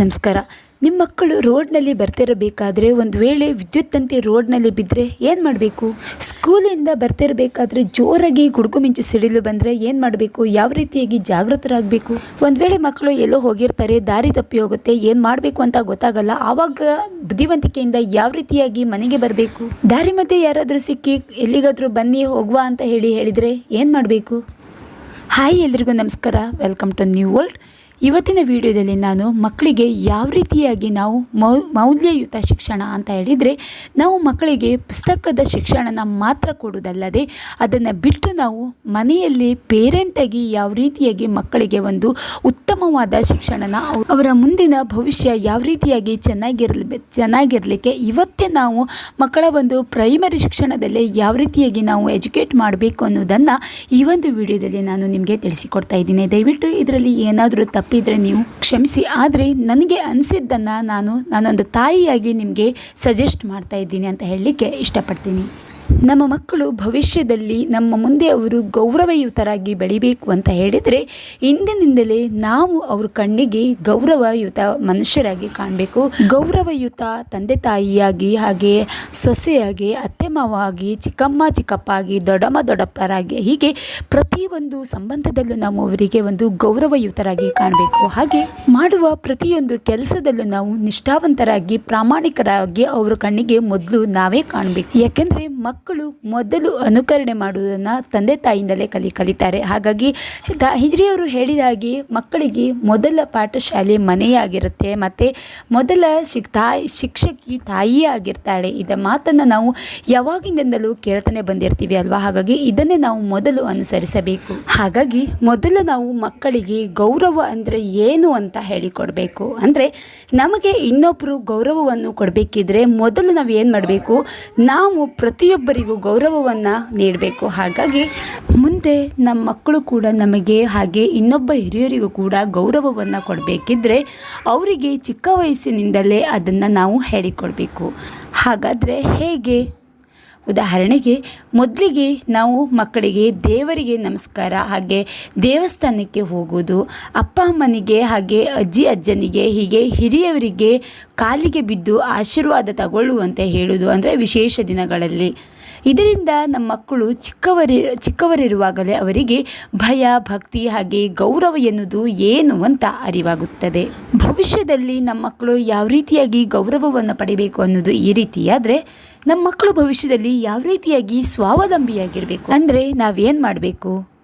ನಮಸ್ಕಾರ. ನಿಮ್ಮ ಮಕ್ಕಳು ರೋಡ್ನಲ್ಲಿ ಬರ್ತಿರಬೇಕಾದ್ರೆ ಒಂದು ವೇಳೆ ವಿದ್ಯುತ್ ತಂತಿ ರೋಡ್ನಲ್ಲಿ ಬಿದ್ದರೆ ಏನು ಮಾಡಬೇಕು? ಸ್ಕೂಲಿಂದ ಬರ್ತಿರಬೇಕಾದ್ರೆ ಜೋರಾಗಿ ಗುಡುಗು ಮಿಂಚು ಸಿಡಿಲು ಬಂದರೆ ಏನು ಮಾಡಬೇಕು? ಯಾವ ರೀತಿಯಾಗಿ ಜಾಗೃತರಾಗಬೇಕು ಒಂದು ವೇಳೆ ಮಕ್ಕಳು ಎಲ್ಲೋ ಹೋಗಿರ್ತಾರೆ, ದಾರಿ ತಪ್ಪಿ ಹೋಗುತ್ತೆ, ಏನು ಮಾಡಬೇಕು ಅಂತ ಗೊತ್ತಾಗಲ್ಲ, ಆವಾಗ ಬುದ್ಧಿವಂತಿಕೆಯಿಂದ ಯಾವ ರೀತಿಯಾಗಿ ಮನೆಗೆ ಬರಬೇಕು? ದಾರಿ ಮಧ್ಯೆ ಯಾರಾದರೂ ಸಿಕ್ಕಿ ಎಲ್ಲಿಗಾದರೂ ಬನ್ನಿ, ಹೋಗುವ ಅಂತ ಹೇಳಿ ಹೇಳಿದರೆ ಏನು ಮಾಡಬೇಕು? ಹಾಯ್ ಎಲ್ರಿಗೂ ನಮಸ್ಕಾರ. Welcome to new world. ಇವತ್ತಿನ ವಿಡಿಯೋದಲ್ಲಿ ನಾನು ಮಕ್ಕಳಿಗೆ ಯಾವ ರೀತಿಯಾಗಿ ನಾವು ಮೌಲ್ಯಯುತ ಶಿಕ್ಷಣ ಅಂತ ಹೇಳಿದರೆ, ನಾವು ಮಕ್ಕಳಿಗೆ ಪುಸ್ತಕದ ಶಿಕ್ಷಣನ ಮಾತ್ರ ಕೊಡುವುದಲ್ಲದೆ, ಅದನ್ನು ಬಿಟ್ಟು ನಾವು ಮನೆಯಲ್ಲಿ ಪೇರೆಂಟಾಗಿ ಯಾವ ರೀತಿಯಾಗಿ ಮಕ್ಕಳಿಗೆ ಒಂದು ಉತ್ತಮವಾದ ಶಿಕ್ಷಣನ ಅವರ ಮುಂದಿನ ಭವಿಷ್ಯ ಯಾವ ರೀತಿಯಾಗಿ ಚೆನ್ನಾಗಿರಲಿ, ಚೆನ್ನಾಗಿರಲಿಕ್ಕೆ ಇವತ್ತೇ ನಾವು ಮಕ್ಕಳ ಒಂದು ಪ್ರೈಮರಿ ಶಿಕ್ಷಣದಲ್ಲೇ ಯಾವ ರೀತಿಯಾಗಿ ನಾವು ಎಜುಕೇಟ್ ಮಾಡಬೇಕು ಅನ್ನೋದನ್ನು ಈ ಒಂದು ವಿಡಿಯೋದಲ್ಲಿ ನಾನು ನಿಮಗೆ ತಿಳಿಸಿಕೊಡ್ತಾ ಇದ್ದೀನಿ. ದಯವಿಟ್ಟು ಇದರಲ್ಲಿ ಏನಾದರೂ ತಪ್ಪಿದರೆ ನೀವು ಕ್ಷಮಿಸಿ. ಆದರೆ ನನಗೆ ಅನಿಸಿದ್ದನ್ನು ನಾನು ನಾನೊಂದು ತಾಯಿಯಾಗಿ ನಿಮಗೆ ಸಜೆಸ್ಟ್ ಮಾಡ್ತಾ ಇದ್ದೀನಿ ಅಂತ ಹೇಳಲಿಕ್ಕೆ ಇಷ್ಟಪಡ್ತೀನಿ. ನಮ್ಮ ಮಕ್ಕಳು ಭವಿಷ್ಯದಲ್ಲಿ ನಮ್ಮ ಮುಂದೆ ಅವರು ಗೌರವಯುತರಾಗಿ ಬೆಳಿಬೇಕು ಅಂತ ಹೇಳಿದರೆ ಇಂದಿನಿಂದಲೇ ನಾವು ಅವ್ರ ಕಣ್ಣಿಗೆ ಗೌರವಯುತ ಮನುಷ್ಯರಾಗಿ ಕಾಣಬೇಕು. ಗೌರವಯುತ ತಂದೆ ತಾಯಿಯಾಗಿ ಹಾಗೆ ಸೊಸೆಯಾಗಿ, ಅತ್ತೆ ಮಾವಾಗಿ, ಚಿಕ್ಕಮ್ಮ ಚಿಕ್ಕಪ್ಪ ಆಗಿ ದೊಡ್ಡಮ್ಮ, ದೊಡ್ಡಪ್ಪರಾಗಿ ಹೀಗೆ ಪ್ರತಿಯೊಂದು ಸಂಬಂಧದಲ್ಲೂ ನಾವು ಅವರಿಗೆ ಒಂದು ಗೌರವಯುತರಾಗಿ ಕಾಣಬೇಕು. ಹಾಗೆ ಮಾಡುವ ಪ್ರತಿಯೊಂದು ಕೆಲಸದಲ್ಲೂ ನಾವು ನಿಷ್ಠಾವಂತರಾಗಿ ಪ್ರಾಮಾಣಿಕರಾಗಿ ಅವರ ಕಣ್ಣಿಗೆ ಮೊದಲು ನಾವೇ ಕಾಣಬೇಕು. ಯಾಕೆಂದರೆ ಮಕ್ಕಳು ಮೊದಲು ಅನುಕರಣೆ ಮಾಡುವುದನ್ನು ತಂದೆ ತಾಯಿಯಿಂದಲೇ ಕಲಿ, ಕಲಿತಾರೆ. ಹಾಗಾಗಿ ದ- ಹಿರಿಯವರು ಹೇಳಿದ ಹಾಗೆ ಮಕ್ಕಳಿಗೆ ಮೊದಲ ಪಾಠಶಾಲೆ ಮನೆಯಾಗಿರುತ್ತೆ ಮತ್ತು ಮೊದಲ ಶಿಕ್, ತಾಯಿ, ಶಿಕ್ಷಕಿ ತಾಯಿಯೇ ಆಗಿರ್ತಾಳೆ. ಇದ ಮಾತನ್ನು ನಾವು ಯಾವಾಗಿನಿಂದಲೂ ಕೇಳ್ತಾನೆ ಬಂದಿರ್ತೀವಿ ಅಲ್ವಾ? ಹಾಗಾಗಿ ಇದನ್ನೇ ನಾವು ಮೊದಲು ಅನುಸರಿಸಬೇಕು. ಹಾಗಾಗಿ ಮೊದಲು ನಾವು ಮಕ್ಕಳಿಗೆ ಗೌರವ ಅಂದರೆ ಏನು ಅಂತ ಹೇಳಿಕೊಡಬೇಕು. ಅಂದರೆ ನಮಗೆ ಇನ್ನೊಬ್ಬರು ಗೌರವವನ್ನು ಕೊಡಬೇಕಿದ್ರೆ ಮೊದಲು ನಾವು ಏನು ಮಾಡಬೇಕು? ನಾವು ಪ್ರತಿಯೊಬ್ಬರಿಗೂ ಗೌರವವನ್ನು ನೀಡಬೇಕು. ಹಾಗಾಗಿ ಮುಂದೆ ನಮ್ಮ ಮಕ್ಕಳು ಕೂಡ ನಮಗೆ ಹಾಗೆ ಇನ್ನೊಬ್ಬ ಹಿರಿಯರಿಗೂ ಕೂಡ ಗೌರವವನ್ನು ಕೊಡಬೇಕಿದ್ರೆ ಅವರಿಗೆ ಚಿಕ್ಕ ವಯಸ್ಸಿನಿಂದಲೇ ಅದನ್ನು ನಾವು ಹೇಳಿಕೊಡಬೇಕು. ಹಾಗಾದರೆ ಹೇಗೆ? ಉದಾಹರಣೆಗೆ ಮೊದಲಿಗೆ ನಾವು ಮಕ್ಕಳಿಗೆ ದೇವರಿಗೆ ನಮಸ್ಕಾರ, ಹಾಗೆ ದೇವಸ್ಥಾನಕ್ಕೆ ಹೋಗೋದು ಅಪ್ಪ ಅಮ್ಮನಿಗೆ, ಹಾಗೆ ಅಜ್ಜಿ ಅಜ್ಜನಿಗೆ, ಹೀಗೆ ಹಿರಿಯವರಿಗೆ ಕಾಲಿಗೆ ಬಿದ್ದು ಆಶೀರ್ವಾದ ತಗೊಳ್ಳುವಂತೆ ಹೇಳೋದು ಅಂದರೆ ವಿಶೇಷ ದಿನಗಳಲ್ಲಿ. ಇದರಿಂದ ನಮ್ಮ ಮಕ್ಕಳು ಚಿಕ್ಕವರಿ, ಚಿಕ್ಕವರಿರುವಾಗಲೇ ಅವರಿಗೆ ಭಯ, ಭಕ್ತಿ ಹಾಗೆ ಗೌರವ ಎನ್ನುವುದು ಏನು ಅಂತ ಅರಿವಾಗುತ್ತದೆ. ಭವಿಷ್ಯದಲ್ಲಿ ನಮ್ಮ ಮಕ್ಕಳು ಯಾವ ರೀತಿಯಾಗಿ ಗೌರವವನ್ನು ಪಡಿಬೇಕು ಅನ್ನೋದು ಈ ರೀತಿಯಾದರೆ ನಮ್ಮ ಮಕ್ಕಳು ಭವಿಷ್ಯದಲ್ಲಿ ಯಾವ ರೀತಿಯಾಗಿ ಸ್ವಾವಲಂಬಿಯಾಗಿರಬೇಕು? ಅಂದರೆ ನಾವೇನು ಮಾಡಬೇಕು?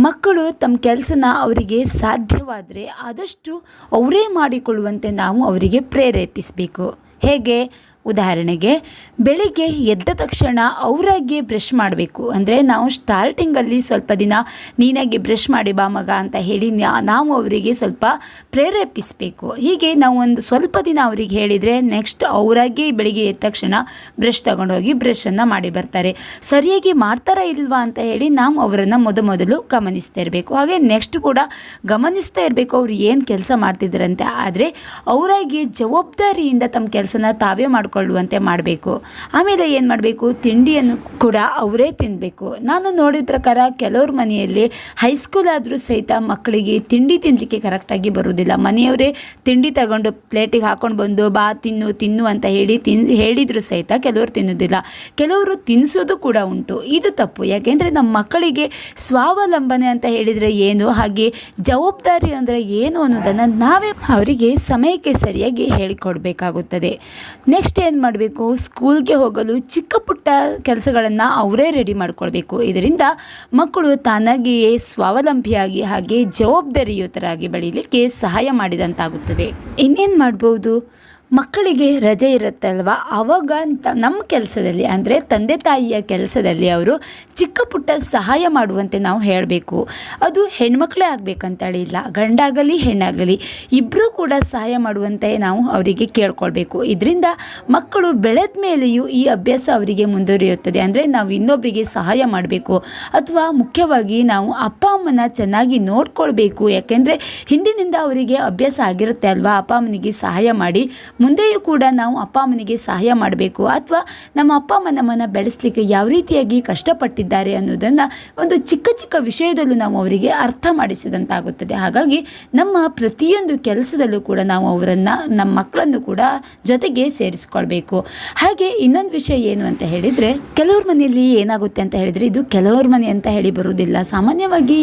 ಮಕ್ಕಳು ತಮ್ಮ ಕೆಲಸನ ಅವರಿಗೆ ಸಾಧ್ಯವಾದರೆ ಆದಷ್ಟು ಅವರೇ ಮಾಡಿಕೊಳ್ಳುವಂತೆ ನಾವು ಅವರಿಗೆ ಪ್ರೇರೇಪಿಸಬೇಕು. ಹೇಗೆ? ಉದಾಹರಣೆಗೆ, ಬೆಳಿಗ್ಗೆ ಎದ್ದ ತಕ್ಷಣ ಅವರಾಗಿ ಬ್ರಷ್ ಮಾಡಬೇಕು. ಅಂದರೆ ನಾವು ಸ್ಟಾರ್ಟಿಂಗಲ್ಲಿ ಸ್ವಲ್ಪ ದಿನ ನೀನಾಗಿ ಬ್ರಷ್ ಮಾಡಿ ಬಾ ಮಗ ಅಂತ ಹೇಳಿ ನಾವು ಅವರಿಗೆ ಸ್ವಲ್ಪ ಪ್ರೇರೇಪಿಸಬೇಕು. ಹೀಗೆ ನಾವು ಒಂದು ಸ್ವಲ್ಪ ದಿನ ಅವರಿಗೆ ಹೇಳಿದರೆ ನೆಕ್ಸ್ಟ್ ಅವರಾಗಿ ಬೆಳಿಗ್ಗೆ ಎದ್ದ ತಕ್ಷಣ ಬ್ರಷ್ ತಗೊಂಡೋಗಿ ಬ್ರಷನ್ನು ಮಾಡಿ ಬರ್ತಾರೆ. ಸರಿಯಾಗಿ ಮಾಡ್ತಾರಾ ಇಲ್ವಾ ಅಂತ ಹೇಳಿ ನಾವು ಅವರನ್ನು ಮೊದಮೊದಲು ಗಮನಿಸ್ತಾ ಇರಬೇಕು. ಹಾಗೆ ನೆಕ್ಸ್ಟ್ ಕೂಡ ಗಮನಿಸ್ತಾ ಇರಬೇಕು ಅವ್ರು ಏನು ಕೆಲಸ ಮಾಡ್ತಿದ್ದಾರಂತೆ ಆದರೆ ಅವರಾಗಿ ಜವಾಬ್ದಾರಿಯಿಂದ ತಮ್ಮ ಕೆಲಸನ ತಾವೇ ಮಾಡಿಕೊಳ್ಳುವಂತೆ ಮಾಡಬೇಕು. ಆಮೇಲೆ ಏನು ಮಾಡಬೇಕು? ತಿಂಡಿಯನ್ನು ಕೂಡ ಅವರೇ ತಿನ್ನಬೇಕು ನಾನು ನೋಡಿದ ಪ್ರಕಾರ ಕೆಲವ್ರ ಮನೆಯಲ್ಲಿ ಹೈಸ್ಕೂಲ್ ಆದರೂ ಸಹಿತ ಮಕ್ಕಳಿಗೆ ತಿಂಡಿ ತಿನ್ನಲಿಕ್ಕೆ ಕರೆಕ್ಟಾಗಿ ಬರೋದಿಲ್ಲ ಮನೆಯವರೇ ತಿಂಡಿ ತಗೊಂಡು ಪ್ಲೇಟಿಗೆ ಹಾಕೊಂಡು ಬಂದು, ಬಾ, ತಿನ್ನು ತಿನ್ನು ಅಂತ ಹೇಳಿ ತಿನ್, ಹೇಳಿದ್ರು ಸಹಿತ ಕೆಲವರು ತಿನ್ನೋದಿಲ್ಲ. ಕೆಲವರು ತಿನ್ನಿಸೋದು ಕೂಡ ಉಂಟು. ಇದು ತಪ್ಪು. ಯಾಕೆಂದರೆ ನಮ್ಮ ಮಕ್ಕಳಿಗೆ ಸ್ವಾವಲಂಬನೆ ಅಂತ ಹೇಳಿದರೆ ಏನು? ಹಾಗೆ ಜವಾಬ್ದಾರಿ ಅಂದರೆ ಏನು ಅನ್ನೋದನ್ನು ನಾವೇ ಅವರಿಗೆ ಸಮಯಕ್ಕೆ ಸರಿಯಾಗಿ ಹೇಳಿಕೊಡ್ಬೇಕಾಗುತ್ತದೆ. ನೆಕ್ಸ್ಟ್ ಏನು ಮಾಡಬೇಕು? ಸ್ಕೂಲ್ಗೆ ಹೋಗಲು ಚಿಕ್ಕ ಪುಟ್ಟ ಕೆಲಸಗಳನ್ನು ಅವರೇ ರೆಡಿ ಮಾಡ್ಕೊಳ್ಬೇಕು. ಇದರಿಂದ ಮಕ್ಕಳು ತಾನಾಗಿಯೇ ಸ್ವಾವಲಂಬಿಯಾಗಿ ಹಾಗೆ ಜವಾಬ್ದಾರಿಯುತರಾಗಿ ಬೆಳೀಲಿಕ್ಕೆ ಸಹಾಯ ಮಾಡಿದಂತಾಗುತ್ತದೆ. ಇನ್ನೇನು ಮಾಡ್ಬೋದು? ಮಕ್ಕಳಿಗೆ ರಜೆ ಇರುತ್ತಲ್ವ? ಆವಾಗ ನಮ್ಮ ಕೆಲಸದಲ್ಲಿ ಅಂದರೆ ತಂದೆ ತಾಯಿಯ ಕೆಲಸದಲ್ಲಿ ಅವರು ಚಿಕ್ಕ ಪುಟ್ಟ ಸಹಾಯ ಮಾಡುವಂತೆ ನಾವು ಹೇಳಬೇಕು. ಅದು ಹೆಣ್ಮಕ್ಳೇ ಆಗಬೇಕಂತೇಳಿ ಇಲ್ಲ, ಗಂಡಾಗಲಿ ಹೆಣ್ಣಾಗಲಿ ಇಬ್ಬರೂ ಕೂಡ ಸಹಾಯ ಮಾಡುವಂತೆ ನಾವು ಅವರಿಗೆ ಕೇಳ್ಕೊಳ್ಬೇಕು. ಇದರಿಂದ ಮಕ್ಕಳು ಬೆಳೆದ ಮೇಲೆಯೂ ಈ ಅಭ್ಯಾಸ ಅವರಿಗೆ ಮುಂದುವರಿಯುತ್ತದೆ. ಅಂದರೆ ನಾವು ಇನ್ನೊಬ್ಬರಿಗೆ ಸಹಾಯ ಮಾಡಬೇಕು ಅಥವಾ ಮುಖ್ಯವಾಗಿ ನಾವು ಅಪ್ಪ ಅಮ್ಮನ ಚೆನ್ನಾಗಿ ನೋಡ್ಕೊಳ್ಬೇಕು. ಯಾಕೆಂದರೆ ಹಿಂದಿನಿಂದ ಅವರಿಗೆ ಅಭ್ಯಾಸ ಆಗಿರುತ್ತೆ ಅಲ್ವಾ? ಅಪ್ಪ ಅಮ್ಮನಿಗೆ ಸಹಾಯ ಮಾಡಿ ಮುಂದೆಯೂ ಕೂಡ ನಾವು ಅಪ್ಪ ಅಮ್ಮನಿಗೆ ಸಹಾಯ ಮಾಡಬೇಕು ಅಥವಾ ನಮ್ಮ ಅಪ್ಪ ಅಮ್ಮ ನಮ್ಮನ್ನು ಬೆಳೆಸಲಿಕ್ಕೆ ಯಾವ ರೀತಿಯಾಗಿ ಕಷ್ಟಪಟ್ಟಿದ್ದಾರೆ ಅನ್ನೋದನ್ನು ಒಂದು ಚಿಕ್ಕ ಚಿಕ್ಕ ವಿಷಯದಲ್ಲೂ ನಾವು ಅವರಿಗೆ ಅರ್ಥ ಮಾಡಿಸಿದಂತಾಗುತ್ತದೆ. ಹಾಗಾಗಿ ನಮ್ಮ ಪ್ರತಿಯೊಂದು ಕೆಲಸದಲ್ಲೂ ಕೂಡ ನಾವು ಅವರನ್ನು, ನಮ್ಮ ಮಕ್ಕಳನ್ನು ಕೂಡ ಜೊತೆಗೆ ಸೇರಿಸ್ಕೊಳ್ಬೇಕು. ಹಾಗೆ ಇನ್ನೊಂದು ವಿಷಯ ಏನು ಅಂತ ಹೇಳಿದರೆ, ಕೆಲವ್ರ ಮನೆಯಲ್ಲಿ ಏನಾಗುತ್ತೆ ಅಂತ ಹೇಳಿದರೆ, ಇದು ಕೆಲವ್ರ ಮನೆ ಅಂತ ಹೇಳಿ ಬರುವುದಿಲ್ಲ. ಸಾಮಾನ್ಯವಾಗಿ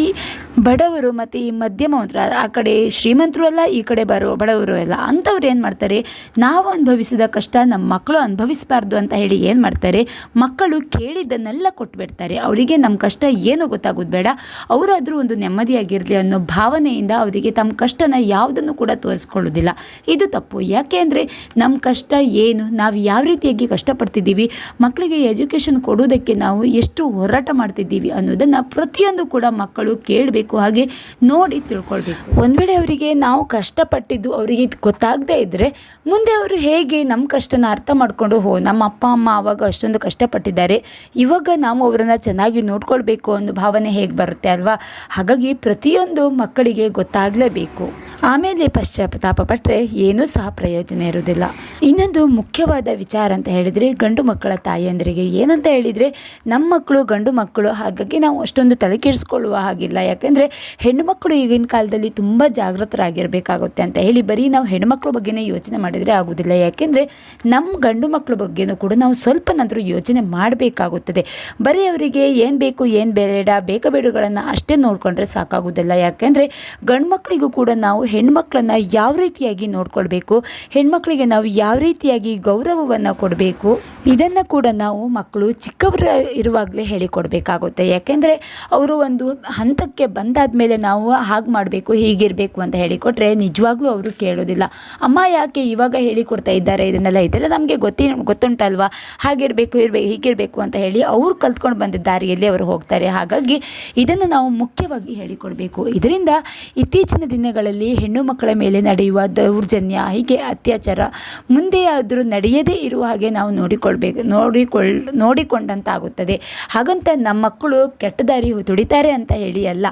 ಬಡವರು ಮತ್ತು ಈ ಮಧ್ಯಮ ಆ ಕಡೆ ಶ್ರೀಮಂತರು ಅಲ್ಲ, ಈ ಕಡೆ ಬರೋ, ಬಡವರು ಅಲ್ಲ ಅಂಥವ್ರು ಏನು ಮಾಡ್ತಾರೆ? ನಾವು ಅನುಭವಿಸಿದ ಕಷ್ಟ ನಮ್ಮ ಮಕ್ಕಳು ಅನುಭವಿಸಬಾರ್ದು ಅಂತ ಹೇಳಿ ಏನು ಮಾಡ್ತಾರೆ? ಮಕ್ಕಳು ಕೇಳಿದ್ದನ್ನೆಲ್ಲ ಕೊಟ್ಬಿಡ್ತಾರೆ. ಅವರಿಗೆ ನಮ್ಮ ಕಷ್ಟ ಏನು ಗೊತ್ತಾಗೋದು ಬೇಡ. ಅವರಾದರೂ ಒಂದು ನೆಮ್ಮದಿಯಾಗಿರಲಿ ಅನ್ನೋ ಭಾವನೆಯಿಂದ ಅವರಿಗೆ ತಮ್ಮ ಕಷ್ಟನ ಯಾವುದನ್ನು ಕೂಡ ತೋರಿಸ್ಕೊಳ್ಳೋದಿಲ್ಲ. ಇದು ತಪ್ಪು. ಯಾಕೆ ಅಂದರೆ ನಮ್ಮ ಕಷ್ಟ ಏನು? ನಾವು ಯಾವ ರೀತಿಯಾಗಿ ಕಷ್ಟಪಡ್ತಿದ್ದೀವಿ? ಮಕ್ಕಳಿಗೆ ಎಜುಕೇಷನ್ ಕೊಡೋದಕ್ಕೆ ನಾವು ಎಷ್ಟು ಹೋರಾಟ ಮಾಡ್ತಿದ್ದೀವಿ ಅನ್ನೋದನ್ನು ಪ್ರತಿಯೊಂದು ಕೂಡ ಮಕ್ಕಳು ಕೇಳಬೇಕು, ಹಾಗೆ ನೋಡಿ ತಿಳ್ಕೊಳ್ಬೇಕು. ಒಂದು ವೇಳೆ ಅವರಿಗೆ ನಾವು ಕಷ್ಟಪಟ್ಟಿದ್ದು ಅವರಿಗೆ ಗೊತ್ತಾಗದೇ ಇದ್ದರೆ ಮುಂದೆ ಅವರು ಹೇಗೆ ನಮ್ಮ ಕಷ್ಟನ ಅರ್ಥ ಮಾಡಿಕೊಂಡು ಹೋ ನಮ್ಮ ಅಪ್ಪ, ಅಮ್ಮ ಆವಾಗ ಅಷ್ಟೊಂದು ಕಷ್ಟಪಟ್ಟಿದ್ದಾರೆ, ಇವಾಗ ನಾವು ಅವರನ್ನು ಚೆನ್ನಾಗಿ ನೋಡ್ಕೊಳ್ಬೇಕು ಅನ್ನೋ ಭಾವನೆ ಹೇಗೆ ಬರುತ್ತೆ ಅಲ್ವಾ? ಹಾಗಾಗಿ ಪ್ರತಿಯೊಂದು ಮಕ್ಕಳಿಗೆ ಗೊತ್ತಾಗಲೇಬೇಕು. ಆಮೇಲೆ ಪಶ್ಚಾತ್ತಾಪ ಪಟ್ಟರೆ ಏನೂ ಸಹ ಪ್ರಯೋಜನ ಇರುವುದಿಲ್ಲ. ಇನ್ನೊಂದು ಮುಖ್ಯವಾದ ವಿಚಾರ ಅಂತ ಹೇಳಿದರೆ, ಗಂಡು ಮಕ್ಕಳ ತಾಯಿಯಂದರಿಗೆ ಏನಂತ ಹೇಳಿದರೆ, ನಮ್ಮ ಮಕ್ಕಳು ಗಂಡು ಮಕ್ಕಳು, ಹಾಗಾಗಿ ನಾವು ಅಷ್ಟೊಂದು ತಲೆ ಕೆಡಿಸ್ಕೊಳ್ಳುವ ಹಾಗಿಲ್ಲ. ಯಾಕೆಂದರೆ ಹೆಣ್ಣು ಮಕ್ಕಳು ಈಗಿನ ಕಾಲದಲ್ಲಿ ತುಂಬ ಜಾಗೃತರಾಗಿರಬೇಕಾಗುತ್ತೆ ಅಂತ ಹೇಳಿ ಬರೀ ನಾವು ಹೆಣ್ಮಕ್ಳ ಬಗ್ಗೆನೇ ಯೋಚನೆ ಮಾಡಿದರೆ ಆಗೋದಿಲ್ಲ ಯಾಕೆಂದರೆ ನಮ್ಮ ಗಂಡು ಮಕ್ಕಳ ಬಗ್ಗೆನೂ ಕೂಡ ನಾವು ಸ್ವಲ್ಪನಾದರೂ ಯೋಚನೆ ಮಾಡಬೇಕಾಗುತ್ತದೆ. ಬರೀ ಅವರಿಗೆ ಏನು ಬೇಕು, ಏನು ಬೇಡ, ಬೇಕ ಬೇಡಗಳನ್ನು ಅಷ್ಟೇ ನೋಡಿಕೊಂಡ್ರೆ ಸಾಕಾಗೋದಿಲ್ಲ ಯಾಕೆಂದರೆ ಗಂಡು ಮಕ್ಕಳಿಗೂ ಕೂಡ ನಾವು ಹೆಣ್ಮಕ್ಳನ್ನು ಯಾವ ರೀತಿಯಾಗಿ ನೋಡ್ಕೊಳ್ಬೇಕು, ಹೆಣ್ಮಕ್ಳಿಗೆ ನಾವು ಯಾವ ರೀತಿಯಾಗಿ ಗೌರವವನ್ನು ಕೊಡಬೇಕು, ಇದನ್ನು ಕೂಡ ನಾವು ಮಕ್ಕಳು ಚಿಕ್ಕವರ ಇರುವಾಗಲೇ ಹೇಳಿಕೊಡ್ಬೇಕಾಗುತ್ತೆ. ಯಾಕೆಂದರೆ ಅವರು ಒಂದು ಹಂತಕ್ಕೆ ಬಂದಾದ ಮೇಲೆ ನಾವು ಹಾಗೆ ಮಾಡಬೇಕು, ಹೀಗಿರಬೇಕು ಅಂತ ಹೇಳಿಕೊಟ್ರೆ ನಿಜವಾಗ್ಲೂ ಅವರು ಕೇಳೋದಿಲ್ಲ. ಅಮ್ಮ ಯಾಕೆ ಇವಾಗ ಹೇಳಿಕೊಡ್ತಾ ಇದ್ದಾರೆ ಇದನ್ನೆಲ್ಲ ಇದೆಲ್ಲ ನಮಗೆ ಗೊತ್ತಿ ಗೊತ್ತುಂಟಲ್ವಾ? ಹಾಗಿರಬೇಕು ಇರಬೇಕು ಹೀಗಿರಬೇಕು ಅಂತ ಹೇಳಿ ಅವರು ಕಲ್ತ್ಕೊಂಡು ಬಂದ ದಾರಿಯಲ್ಲಿ ಅವರು ಹೋಗ್ತಾರೆ? ಹಾಗಾಗಿ ಇದನ್ನು ನಾವು ಮುಖ್ಯವಾಗಿ ಹೇಳಿಕೊಡಬೇಕು. ಇದರಿಂದ ಇತ್ತೀಚಿನ ದಿನಗಳಲ್ಲಿ ಹೆಣ್ಣು ಮಕ್ಕಳ ಮೇಲೆ ನಡೆಯುವ ದೌರ್ಜನ್ಯ, ಹೀಗೆ ಅತ್ಯಾಚಾರ ಮುಂದೆ ಆದರೂ ನಡೆಯದೇ ಇರುವ ಹಾಗೆ ನಾವು ನೋಡಿಕೊಳ್ಬೇಕು, ನೋಡಿಕೊಳ್, ನೋಡಿಕೊಂಡಂತಾಗುತ್ತದೆ. ಹಾಗಂತ ನಮ್ಮ ಮಕ್ಕಳು ಕೆಟ್ಟ ದಾರಿ ತುಳಿತಾರೆ ಅಂತ ಹೇಳಿ ಅಲ್ಲ,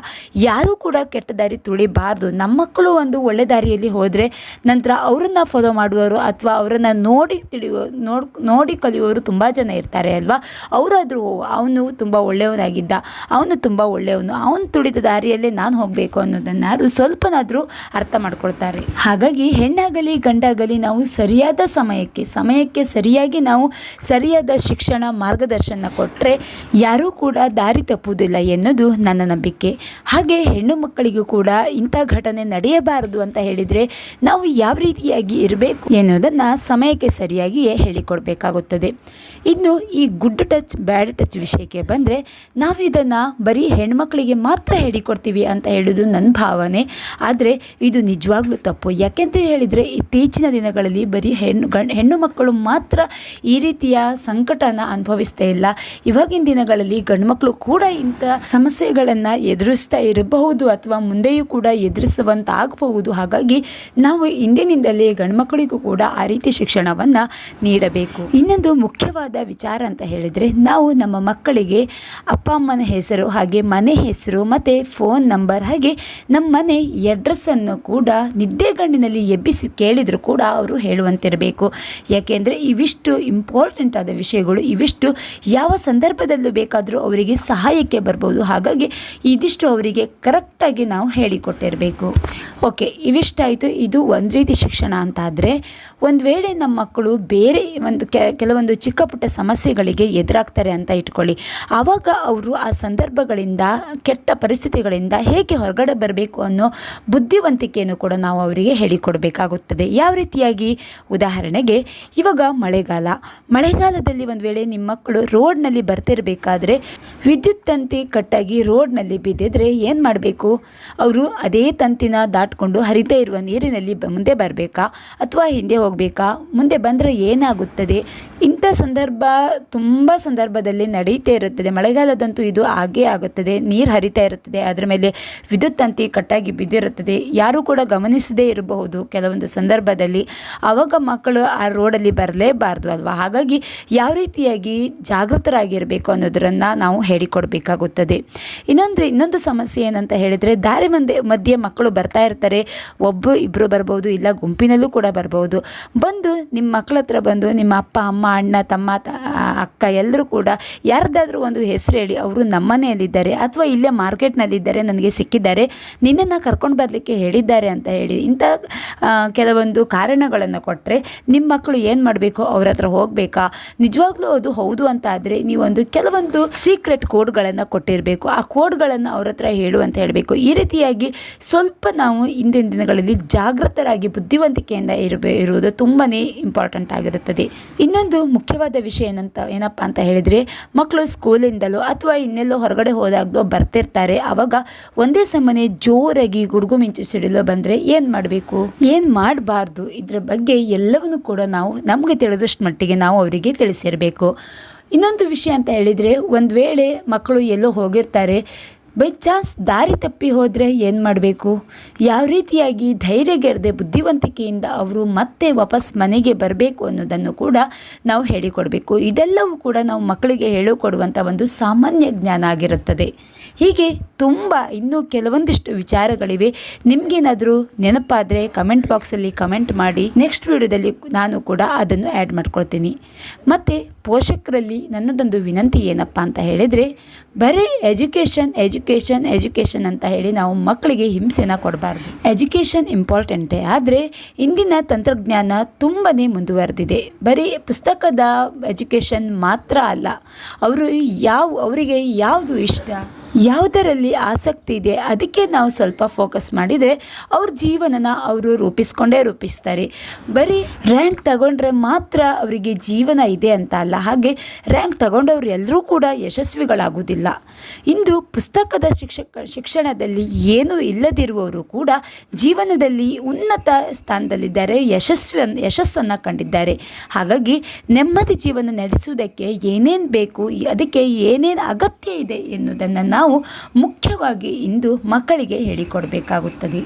ಯಾರೂ ಕೂಡ ಕೆಟ್ಟ ದಾರಿ ತುಳಿಬಾರ್ದು ನಮ್ಮ ಮಕ್ಕಳು ಒಂದು ಒಳ್ಳೆ ದಾರಿಯಲ್ಲಿ ಹೋದರೆ ನಂತರ ಅವರನ್ನು ಫಾಲೋ ಮಾಡುವವರು ಅಥವಾ ಅವರನ್ನು ನೋಡಿ ತಿಳಿಯುವ, ನೋಡ್, ನೋಡಿ ಕಲಿಯುವವರು ತುಂಬ ಜನ ಇರ್ತಾರೆ ಅಲ್ವಾ? ಅವರಾದರೂ ಅವನು ತುಂಬ ಒಳ್ಳೆಯವನಾಗಿದ್ದ, ಅವನು ತುಂಬ ಒಳ್ಳೆಯವನು, ಅವನು ತುಳಿದ ದಾರಿಯಲ್ಲೇ ನಾನು ಹೋಗಬೇಕು ಅನ್ನೋದನ್ನಾದ್ರು ಸ್ವಲ್ಪನಾದರೂ ಅರ್ಥ ಮಾಡ್ಕೊಳ್ತಾರೆ. ಹಾಗಾಗಿ ಹೆಣ್ಣಾಗಲಿ ಗಂಡಾಗಲಿ ನಾವು ಸರಿಯಾದ ಸಮಯಕ್ಕೆ ಸಮಯಕ್ಕೆ ಸರಿಯಾಗಿ ನಾವು ಸರಿಯಾದ ಶಿಕ್ಷಣ, ಮಾರ್ಗದರ್ಶನ ಕೊಟ್ಟರೆ ಯಾರೂ ಕೂಡ ದಾರಿ ತಪ್ಪುವುದಿಲ್ಲ ಎನ್ನುವುದು ನನ್ನ ನಂಬಿಕೆ. ಹಾಗೆ ಹೆಣ್ಣು ಮಕ್ಕಳಿಗೂ ಕೂಡ ಇಂಥ ಘಟನೆ ನಡೆಯಬಾರದು ಅಂತ ಹೇಳಿದರೆ ನಾವು ಯಾವ ರೀತಿಯಾಗಿ ಇರಬೇಕು ಎನ್ನುವುದನ್ನು ಸಮಯಕ್ಕೆ ಸರಿಯಾಗಿಯೇ ಹೇಳಿಕೊಡ್ಬೇಕಾಗುತ್ತದೆ. ಇನ್ನು ಈ ಗುಡ್ ಟಚ್, ಬ್ಯಾಡ್ ಟಚ್ ವಿಷಯಕ್ಕೆ ಬಂದರೆ ನಾವು ಇದನ್ನು ಬರೀ ಹೆಣ್ಮಕ್ಳಿಗೆ ಮಾತ್ರ ಹೇಳಿಕೊಡ್ತೀವಿ ಅಂತ ಹೇಳೋದು ನನ್ನ ಭಾವನೆ. ಆದರೆ ಇದು ನಿಜವಾಗ್ಲೂ ತಪ್ಪು. ಯಾಕೆಂತ ಹೇಳಿದರೆ ಇತ್ತೀಚಿನ ದಿನಗಳಲ್ಲಿ ಬರೀ ಹೆಣ್ಣು, ಗಂಡು, ಹೆಣ್ಣು ಮಕ್ಕಳು ಮಾತ್ರ ಈ ರೀತಿಯ ಸಂಕಟನ ಅನುಭವಿಸ್ತಾ ಇಲ್ಲ. ಇವಾಗಿನ ದಿನಗಳಲ್ಲಿ ಗಂಡು ಮಕ್ಕಳು ಕೂಡ ಇಂಥ ಸಮಸ್ಯೆಗಳನ್ನು ಎದುರಿಸ್ತಾ ಇರಬಹುದು ಅಥವಾ ಮುಂದೆಯೂ ಕೂಡ ಎದುರಿಸುವಂತಾಗಬಹುದು. ಹಾಗಾಗಿ ನಾವು ಇಂದಿನಿಂದಲೇ ಗಂಡು ಮಕ್ಕಳಿಗೂ ಕೂಡ ಆ ರೀತಿ ಶಿಕ್ಷಣವನ್ನು ನೀಡಬೇಕು. ಇನ್ನೊಂದು ಮುಖ್ಯವಾದ ವಿಚಾರ ಅಂತ ಹೇಳಿದರೆ, ನಾವು ನಮ್ಮ ಮಕ್ಕಳಿಗೆ ಅಪ್ಪ ಅಮ್ಮನ ಹೆಸರು, ಹಾಗೆ ಮನೆ ಹೆಸರು, ಮತ್ತು ಫೋನ್ ನಂಬರ್ ಹಾಗೆ ನಮ್ಮ ಮನೆ ಎಡ್ರೆಸ್ಸನ್ನು ಕೂಡ ನಿದ್ದೆಗಣ್ಣಿನಲ್ಲಿ ಎಬ್ಬಿಸಿ ಕೇಳಿದರೂ ಕೂಡ ಅವರು ಹೇಳುವಂತಿರಬೇಕು. ಯಾಕೆಂದರೆ ಇವಿಷ್ಟು ಇಂಪಾರ್ಟೆಂಟ್ ಆದ ವಿಷಯಗಳು, ಇವಿಷ್ಟು ಯಾವ ಸಂದರ್ಭದಲ್ಲೂ ಬೇಕಾದರೂ ಅವರಿಗೆ ಸಹಾಯಕ್ಕೆ ಬರ್ಬೋದು. ಹಾಗಾಗಿ ಇದಿಷ್ಟು ಅವರಿಗೆ ಕರೆಕ್ಟಾಗಿ ನಾವು ಹೇಳಿಕೊಟ್ಟಿರಬೇಕು. ಓಕೆ ಇವಿಷ್ಟಾಯಿತು. ಇದು ಒಂದು ರೀತಿ ಶಿಕ್ಷಣ ಅಂತಾದರೆ, ಒಂದು ವೇಳೆ ನಮ್ಮ ಮಕ್ಕಳು ಬೇರೆ ಒಂದು ಕೆಲವೊಂದು ಚಿಕ್ಕ ಸಮಸ್ಯೆಗಳಿಗೆ ಎದುರಾಗ್ತಾರೆ ಅಂತ ಇಟ್ಕೊಳ್ಳಿ. ಆವಾಗ ಅವರು ಆ ಸಂದರ್ಭಗಳಿಂದ, ಕೆಟ್ಟ ಪರಿಸ್ಥಿತಿಗಳಿಂದ ಹೇಗೆ ಹೊರಗಡೆ ಬರಬೇಕು ಅನ್ನೋ ಬುದ್ಧಿವಂತಿಕೆಯನ್ನು ಕೂಡ ನಾವು ಅವರಿಗೆ ಹೇಳಿಕೊಡಬೇಕಾಗುತ್ತದೆ. ಯಾವ ರೀತಿಯಾಗಿ? ಉದಾಹರಣೆಗೆ, ಇವಾಗ ಮಳೆಗಾಲ. ಮಳೆಗಾಲದಲ್ಲಿ ಒಂದು ವೇಳೆ ನಿಮ್ಮ ಮಕ್ಕಳು ರೋಡ್ನಲ್ಲಿ ಬರ್ತಿರಬೇಕಾದ್ರೆ, ವಿದ್ಯುತ್ ತಂತಿ ಕಟ್ಟಾಗಿ ರೋಡ್ನಲ್ಲಿ ಬಿದ್ದಿದ್ರೆ ಏನು ಮಾಡಬೇಕು? ಅವರು ಅದೇ ತಂತಿನ ದಾಟ್ಕೊಂಡು ಹರಿತಾ ಇರುವ ನೀರಿನಲ್ಲಿ ಮುಂದೆ ಬರಬೇಕಾ? ಅಥವಾ ಹಿಂದೆ ಹೋಗಬೇಕಾ? ಮುಂದೆ ಬಂದರೆ ಏನಾಗುತ್ತದೆ? ಇಂಥ ಸಂದರ್ಭ ತುಂಬ ಸಂದರ್ಭದಲ್ಲಿ ನಡೀತಾ ಇರುತ್ತದೆ. ಮಳೆಗಾಲದಂತೂ ಇದು ಆಗೇ ಆಗುತ್ತದೆ. ನೀರು ಹರಿತಾ ಇರುತ್ತದೆ. ಅದರ ಮೇಲೆ ವಿದ್ಯುತ್ ತಂತಿ ಕಟ್ಟಾಗಿ ಬಿದ್ದಿರುತ್ತದೆ. ಯಾರೂ ಕೂಡ ಗಮನಿಸದೇ ಇರಬಹುದು ಕೆಲವೊಂದು ಸಂದರ್ಭದಲ್ಲಿ. ಆವಾಗ ಮಕ್ಕಳು ಆ ರೋಡಲ್ಲಿ ಬರಲೇಬಾರ್ದು ಅಲ್ವಾ? ಹಾಗಾಗಿ ಯಾವ ರೀತಿಯಾಗಿ ಜಾಗೃತರಾಗಿರಬೇಕು ಅನ್ನೋದನ್ನು ನಾವು ಹೇಳಿಕೊಡಬೇಕಾಗುತ್ತದೆ. ಇನ್ನೊಂದು ಇನ್ನೊಂದು ಸಮಸ್ಯೆ ಏನಂತ ಹೇಳಿದರೆ, ದಾರಿ ಮುಂದೆ, ಮಧ್ಯೆ ಮಕ್ಕಳು ಬರ್ತಾ ಇರ್ತಾರೆ. ಒಬ್ಬ ಇಬ್ಬರು ಬರ್ಬೋದು, ಇಲ್ಲ ಗುಂಪಿನಲ್ಲೂ ಕೂಡ ಬರ್ಬೋದು. ಬಂದು ನಿಮ್ಮ ಮಕ್ಕಳ ಹತ್ರ ಬಂದು ನಿಮ್ಮ ಅಪ್ಪ, ಅಮ್ಮ ಅಣ್ಣ, ತಮ್ಮ ಅಕ್ಕ ಎಲ್ಲರೂ ಕೂಡ ಯಾರ್ದಾದ್ರೂ ಒಂದು ಹೆಸರು ಹೇಳಿ ಅವರು ನಮ್ಮ ಮನೆಯಲ್ಲಿದ್ದಾರೆ ಅಥವಾ ಇಲ್ಲೇ ಮಾರ್ಕೆಟ್ನಲ್ಲಿದ್ದಾರೆ, ನನಗೆ ಸಿಕ್ಕಿದ್ದಾರೆ, ನಿನ್ನನ್ನು ಕರ್ಕೊಂಡು ಬರಲಿಕ್ಕೆ ಹೇಳಿದ್ದಾರೆ ಅಂತ ಹೇಳಿ, ಇಂಥ ಕೆಲವೊಂದು ಕಾರಣಗಳನ್ನು ಕೊಟ್ಟರೆ ನಿಮ್ಮ ಮಕ್ಕಳು ಏನು ಮಾಡಬೇಕು? ಅವ್ರ ಹತ್ರ ಹೋಗಬೇಕಾ? ನಿಜವಾಗ್ಲೂ ಅದು ಹೌದು ಅಂತ ಆದರೆ ನೀವೊಂದು ಕೆಲವೊಂದು ಸೀಕ್ರೆಟ್ ಕೋಡ್ಗಳನ್ನು ಕೊಟ್ಟಿರಬೇಕು. ಆ ಕೋಡ್ಗಳನ್ನು ಅವ್ರ ಹತ್ರ ಹೇಳು ಅಂತ ಹೇಳಬೇಕು. ಈ ರೀತಿಯಾಗಿ ಸ್ವಲ್ಪ ನಾವು ಇಂದಿನ ದಿನಗಳಲ್ಲಿ ಜಾಗೃತರಾಗಿ ಬುದ್ಧಿವಂತಿಕೆಯಿಂದ ಇರಬೇ, ಇರುವುದು ತುಂಬಾ ಇಂಪಾರ್ಟೆಂಟ್ ಆಗಿರುತ್ತದೆ. ಇನ್ನೊಂದು ಮುಖ್ಯವಾದ ವಿಷಯ ಏನಂತ, ಏನಪ್ಪ ಅಂತ ಹೇಳಿದರೆ ಮಕ್ಕಳು ಸ್ಕೂಲಿಂದಲೋ ಅಥವಾ ಇನ್ನೆಲ್ಲೋ ಹೊರಗಡೆ ಹೋದಾಗಲೋ ಬರ್ತಿರ್ತಾರೆ. ಆವಾಗ ಒಂದೇ ಸಮನೆ ಜೋರಾಗಿ ಗುಡುಗು ಮಿಂಚು ಸಿಡಿಲು ಬಂದರೆ ಏನು ಮಾಡಬೇಕು? ಏನು ಮಾಡಬಾರ್ದು? ಇದರ ಬಗ್ಗೆ ಎಲ್ಲವನ್ನು ಕೂಡ ನಾವು, ನಮಗೆ ತಿಳಿದಷ್ಟು ಮಟ್ಟಿಗೆ ನಾವು ಅವರಿಗೆ ತಿಳಿಸಿರಬೇಕು. ಇನ್ನೊಂದು ವಿಷಯ ಅಂತ ಹೇಳಿದರೆ, ಒಂದು ವೇಳೆ ಮಕ್ಕಳು ಎಲ್ಲೋ ಹೋಗಿರ್ತಾರೆ ಬೈ ಚಾನ್ಸ್ ದಾರಿ ತಪ್ಪಿ ಹೋದರೆ ಏನು ಮಾಡಬೇಕು? ಯಾವ ರೀತಿಯಾಗಿ ಧೈರ್ಯಗೆಡದೆ ಬುದ್ಧಿವಂತಿಕೆಯಿಂದ ಅವರು ಮತ್ತೆ ವಾಪಸ್ ಮನೆಗೆ ಬರಬೇಕು ಅನ್ನೋದನ್ನು ಕೂಡ ನಾವು ಹೇಳಿಕೊಡಬೇಕು. ಇದೆಲ್ಲವೂ ಕೂಡ ನಾವು ಮಕ್ಕಳಿಗೆ ಹೇಳಿಕೊಡುವಂಥ ಒಂದು ಸಾಮಾನ್ಯ ಜ್ಞಾನ ಆಗಿರುತ್ತದೆ. ಹೀಗೆ ತುಂಬ ಇನ್ನೂ ಕೆಲವೊಂದಿಷ್ಟು ವಿಚಾರಗಳಿವೆ. ನಿಮಗೇನಾದರೂ ನೆನಪಾದರೆ ಕಮೆಂಟ್ ಬಾಕ್ಸಲ್ಲಿ ಕಮೆಂಟ್ ಮಾಡಿ. ನೆಕ್ಸ್ಟ್ ವಿಡಿಯೋದಲ್ಲಿ ನಾನು ಕೂಡ ಅದನ್ನು ಆ್ಯಡ್ ಮಾಡ್ಕೊಳ್ತೀನಿ. ಮತ್ತು ಪೋಷಕರಲ್ಲಿ ನನ್ನದೊಂದು ವಿನಂತಿ ಏನಪ್ಪ ಅಂತ ಹೇಳಿದರೆ, ಬರೀ ಎಜುಕೇಷನ್ ಎಜುಕೇಷನ್ ಎಜುಕೇಷನ್ ಅಂತ ಹೇಳಿ ನಾವು ಮಕ್ಕಳಿಗೆ ಹಿಂಸೆನ ಕೊಡಬಾರ್ದು. ಎಜುಕೇಷನ್ ಇಂಪಾರ್ಟೆಂಟೇ ಆದರೆ ಇಂದಿನ ತಂತ್ರಜ್ಞಾನ ತುಂಬಾ ಮುಂದುವರೆದಿದೆ. ಬರೀ ಪುಸ್ತಕದ ಎಜುಕೇಷನ್ ಮಾತ್ರ ಅಲ್ಲ, ಅವರು ಯಾವ, ಅವರಿಗೆ ಯಾವುದು ಇಷ್ಟ? ಯಾವುದರಲ್ಲಿ ಆಸಕ್ತಿ ಇದೆ ಅದಕ್ಕೆ ನಾವು ಸ್ವಲ್ಪ ಫೋಕಸ್ ಮಾಡಿದರೆ ಅವ್ರ ಜೀವನನ ಅವರು ರೂಪಿಸ್ಕೊಂಡೇ ರೂಪಿಸ್ತಾರೆ. ಬರೀ ರ್ಯಾಂಕ್ ತಗೊಂಡ್ರೆ ಮಾತ್ರ ಅವರಿಗೆ ಜೀವನ ಇದೆ ಅಂತ ಅಲ್ಲ, ಹಾಗೆ ರ್ಯಾಂಕ್ ತಗೊಂಡವ್ರು ಎಲ್ಲರೂ ಕೂಡ ಯಶಸ್ವಿಗಳಾಗುವುದಿಲ್ಲ. ಇಂದು ಪುಸ್ತಕದ ಶಿಕ್ಷಕ, ಶಿಕ್ಷಣದಲ್ಲಿ ಏನೂ ಇಲ್ಲದಿರುವವರು ಕೂಡ ಜೀವನದಲ್ಲಿ ಉನ್ನತ ಸ್ಥಾನದಲ್ಲಿದ್ದಾರೆ ಯಶಸ್ವಿ ಯಶಸ್ಸನ್ನು ಕಂಡಿದ್ದಾರೆ. ಹಾಗಾಗಿ ನೆಮ್ಮದಿ ಜೀವನ ನಡೆಸುವುದಕ್ಕೆ ಏನೇನು ಬೇಕು, ಅದಕ್ಕೆ ಏನೇನು ಅಗತ್ಯ ಇದೆ ಎನ್ನುವುದನ್ನು ನಾವು ಮುಖ್ಯವಾಗಿ ಇಂದು ಮಕ್ಕಳಿಗೆ ಹೇಳಿಕೊಡಬೇಕಾಗುತ್ತದೆ.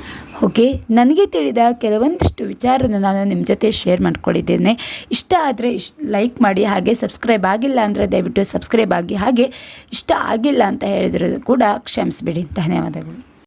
ಓಕೆ? ನನಗೆ ತಿಳಿದ ಕೆಲವೊಂದಿಷ್ಟು ವಿಚಾರನ ನಾನು ನಿಮ್ಮ ಜೊತೆ ಶೇರ್ ಮಾಡ್ಕೊಂಡಿದ್ದೇನೆ. ಇಷ್ಟ ಆದರೆ ಲೈಕ್ ಮಾಡಿ, ಹಾಗೆ ಸಬ್ಸ್ಕ್ರೈಬ್ ಆಗಿಲ್ಲ ಅಂದರೆ ದಯವಿಟ್ಟು ಸಬ್ಸ್ಕ್ರೈಬ್ ಆಗಿ, ಹಾಗೆ ಇಷ್ಟ ಆಗಿಲ್ಲ ಅಂತ ಹೇಳಿದ್ರು ಕೂಡ ಕ್ಷಮಿಸ್ಬಿಡಿ. ಧನ್ಯವಾದಗಳು.